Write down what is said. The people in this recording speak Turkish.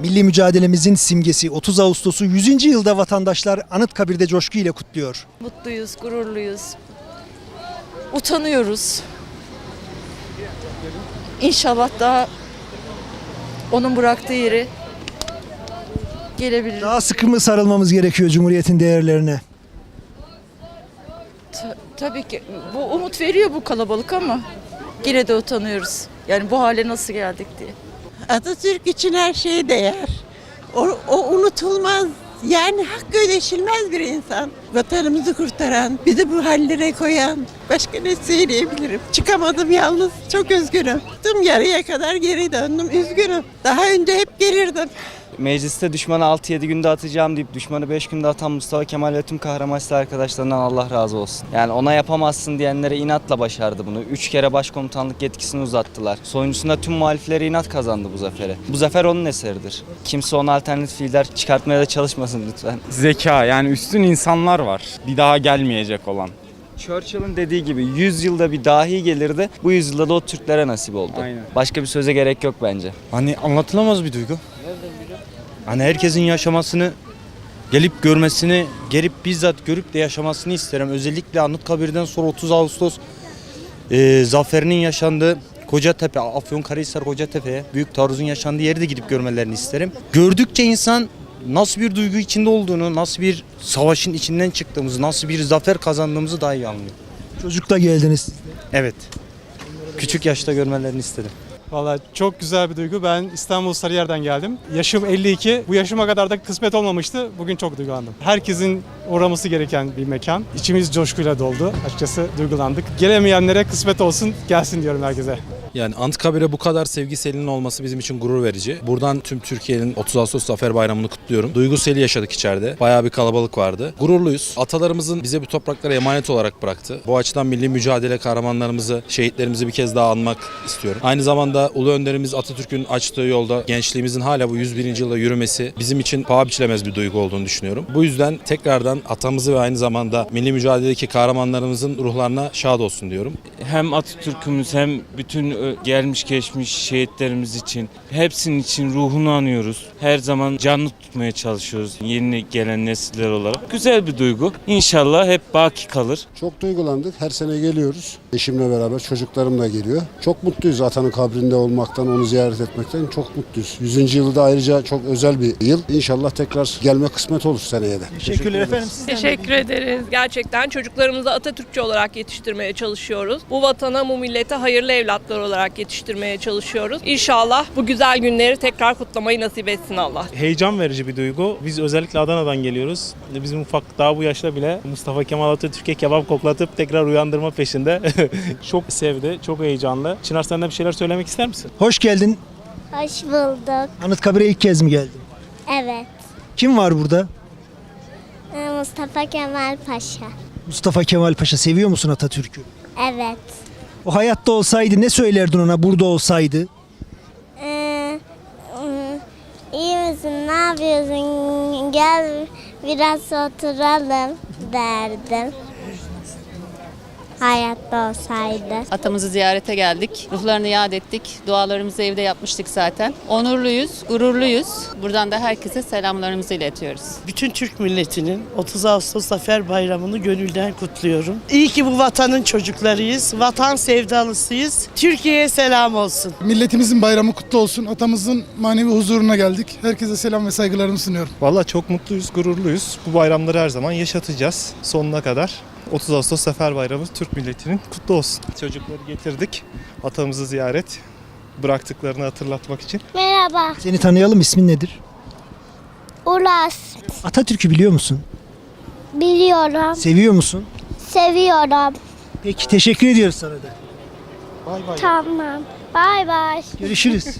Milli mücadelemizin simgesi 30 Ağustos'u 100. yılda vatandaşlar Anıtkabir'de coşku ile kutluyor. Mutluyuz, gururluyuz. Utanıyoruz. İnşallah daha onun bıraktığı yeri gelebilir. Daha sıkı mı sarılmamız gerekiyor Cumhuriyet'in değerlerine? Ta- tabii ki bu umut veriyor bu kalabalık ama yine de utanıyoruz. Yani bu hale nasıl geldik diye. Atatürk için her şeye değer. O, o unutulmaz. Yani hakkı ödeşilmez bir insan. Vatanımızı kurtaran, bizi bu hallere koyan. Başka ne söyleyebilirim? Çıkamadım yalnız. Çok üzgünüm. Tüm yarıya kadar geri döndüm. Üzgünüm. Daha önce hep gelirdim. Mecliste düşmanı 6-7 günde atacağım deyip düşmanı 5 günde atan Mustafa Kemal ve tüm kahraman silah arkadaşlarından Allah razı olsun. Yani ona yapamazsın diyenlere inatla başardı bunu. 3 kere başkomutanlık yetkisini uzattılar. Sonuncusunda tüm muhaliflere inat kazandı bu zaferi. Bu zafer onun eseridir. Kimse ona alternatif fiiller çıkartmaya da çalışmasın lütfen. Zeka yani üstün insanlar var. Bir daha gelmeyecek olan. Churchill'ın dediği gibi 100 yılda bir dahi gelirdi. Bu yüzyılda da o Türklere nasip oldu. Aynen. Başka bir söze gerek yok bence. Hani anlatılamaz bir duygu. Hani herkesin yaşamasını, gelip görmesini, gelip bizzat görüp de yaşamasını isterim. Özellikle Anıtkabir'den sonra 30 Ağustos e, zaferinin yaşandığı Kocatepe, Afyonkarahisar Kocatepe'ye, Büyük Taarruz'un yaşandığı yeri de gidip görmelerini isterim. Gördükçe insan nasıl bir duygu içinde olduğunu, nasıl bir savaşın içinden çıktığımızı, nasıl bir zafer kazandığımızı daha iyi anlıyor. Çocukta geldiniz. Evet. Küçük yaşta görmelerini istedim. Valla çok güzel bir duygu. Ben İstanbul Sarıyer'den geldim. Yaşım 52. Bu yaşıma kadar da kısmet olmamıştı. Bugün çok duygulandım. Herkesin uğraması gereken bir mekan. İçimiz coşkuyla doldu. Açıkçası duygulandık. Gelemeyenlere kısmet olsun, gelsin diyorum herkese. Yani Anıtkabir'e bu kadar sevgi selinin olması bizim için gurur verici. Buradan tüm Türkiye'nin 30 Ağustos Zafer Bayramı'nı kutluyorum. Duygu seli yaşadık içeride. Bayağı bir kalabalık vardı. Gururluyuz. Atalarımızın bize bu topraklara emanet olarak bıraktı. Bu açıdan milli mücadele kahramanlarımızı, şehitlerimizi bir kez daha anmak istiyorum. Aynı zamanda Ulu Önderimiz Atatürk'ün açtığı yolda gençliğimizin hala bu 101. yılda yürümesi bizim için paha biçilemez bir duygu olduğunu düşünüyorum. Bu yüzden tekrardan atamızı ve aynı zamanda milli mücadeledeki kahramanlarımızın ruhlarına şad olsun diyorum. hem Atatürk'ümüz hem bütün gelmiş geçmiş şehitlerimiz için hepsinin için ruhunu anıyoruz. Her zaman canlı tutmaya çalışıyoruz yeni gelen nesiller olarak. Güzel bir duygu. İnşallah hep baki kalır. Çok duygulandık. Her sene geliyoruz. Eşimle beraber çocuklarım da geliyor. Çok mutluyuz atanın kabrinde olmaktan, onu ziyaret etmekten çok mutluyuz. 100. yılı da ayrıca çok özel bir yıl. İnşallah tekrar gelme kısmet olur seneye de. Teşekkürler efendim. Sizden de Teşekkür ederiz. Gerçekten çocuklarımızı Atatürkçü olarak yetiştirmeye çalışıyoruz. Bu vatana, bu millete hayırlı evlatlar olarak yetiştirmeye çalışıyoruz. İnşallah bu güzel günleri tekrar kutlamayı nasip etsin Allah. Heyecan verici bir duygu. Biz özellikle Adana'dan geliyoruz. Bizim ufak daha bu yaşta bile Mustafa Kemal Atatürk'e kebap koklatıp tekrar uyandırma peşinde. çok sevdi, çok heyecanlı. Çınar sen de bir şeyler söylemek ister misin? Hoş geldin. Hoş bulduk. Anıtkabir'e ilk kez mi geldin? Evet. Kim var burada? Ee, Mustafa Kemal Paşa. Mustafa Kemal Paşa seviyor musun Atatürk'ü? Evet. O hayatta olsaydı ne söylerdin ona burada olsaydı? Ee, ım, iyi misin? Ne yapıyorsun? Gel biraz oturalım derdim. Hayatta olsaydı. Atamızı ziyarete geldik. Ruhlarını yad ettik. Dualarımızı evde yapmıştık zaten. Onurluyuz, gururluyuz. Buradan da herkese selamlarımızı iletiyoruz. Bütün Türk milletinin 30 Ağustos Zafer Bayramı'nı gönülden kutluyorum. İyi ki bu vatanın çocuklarıyız. Vatan sevdalısıyız. Türkiye'ye selam olsun. Milletimizin bayramı kutlu olsun. Atamızın manevi huzuruna geldik. Herkese selam ve saygılarımı sunuyorum. Valla çok mutluyuz, gururluyuz. Bu bayramları her zaman yaşatacağız sonuna kadar. 30 Ağustos Zafer Bayramı Türk milletinin kutlu olsun. Çocukları getirdik. Atamızı ziyaret bıraktıklarını hatırlatmak için. Merhaba. Seni tanıyalım ismin nedir? Uras. Atatürk'ü biliyor musun? Biliyorum. Seviyor musun? Seviyorum. Peki teşekkür ediyoruz sana da. Tamam. Bay bay. Görüşürüz.